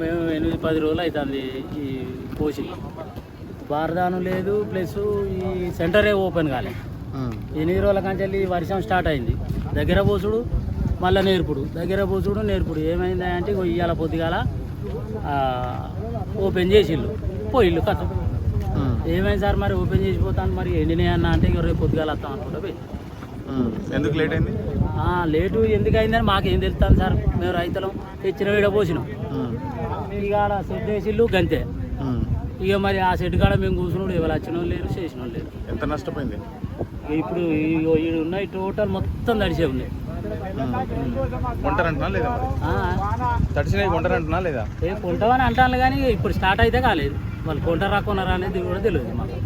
మేము ఎనిమిది పది రోజులు అవుతుంది ఈ కోసి బారదాను లేదు ప్లస్ ఈ సెంటరే ఓపెన్ కాలే. ఎనిమిది రోజుల కంచెల్లి వర్షం స్టార్ట్ అయింది. దగ్గర పోసుడు మళ్ళీ నేర్పుడు. దగ్గర పోసుడు నేర్పుడు. ఏమైంది అంటే ఇవాళ పొద్దుగాల ఓపెన్ చేసిళ్ళు. పోయిళ్ళు కథ ఏమైంది సార్ మరి ఓపెన్ చేసిపోతాను మరి? ఎండినాయి అన్న అంటే రేపు పొద్దుగాల వస్తాం అనుకుంటా ఎందుకు లేట్ అయింది? లేటు ఎందుకు అయిందని మాకేం తెలుస్తాను సార్. మేము రైతులం తెచ్చిన వీడ పోసినాం. ఇక ఆడ సెట్ వేసిళ్ళు గంతే ఇక మరి ఆ సెట్ కాడ మేము కూర్చున్నాడు ఎవరు వచ్చిన వాళ్ళు లేరు చేసిన వాళ్ళు లేరు. ఎంత నష్టపోయింది? ఇప్పుడు ఈ ఉన్నాయి టోటల్ మొత్తం తడిసే ఉన్నాయి. కొంటారంటున్నా లేదా తడిసినవి కొంటారంటున్నా లేదా? ఏ కొంటామని అంటాను కానీ ఇప్పుడు స్టార్ట్ అయితే కాలేదు. వాళ్ళు కొంటారా కొనరా అనేది కూడా తెలియదు మాకు.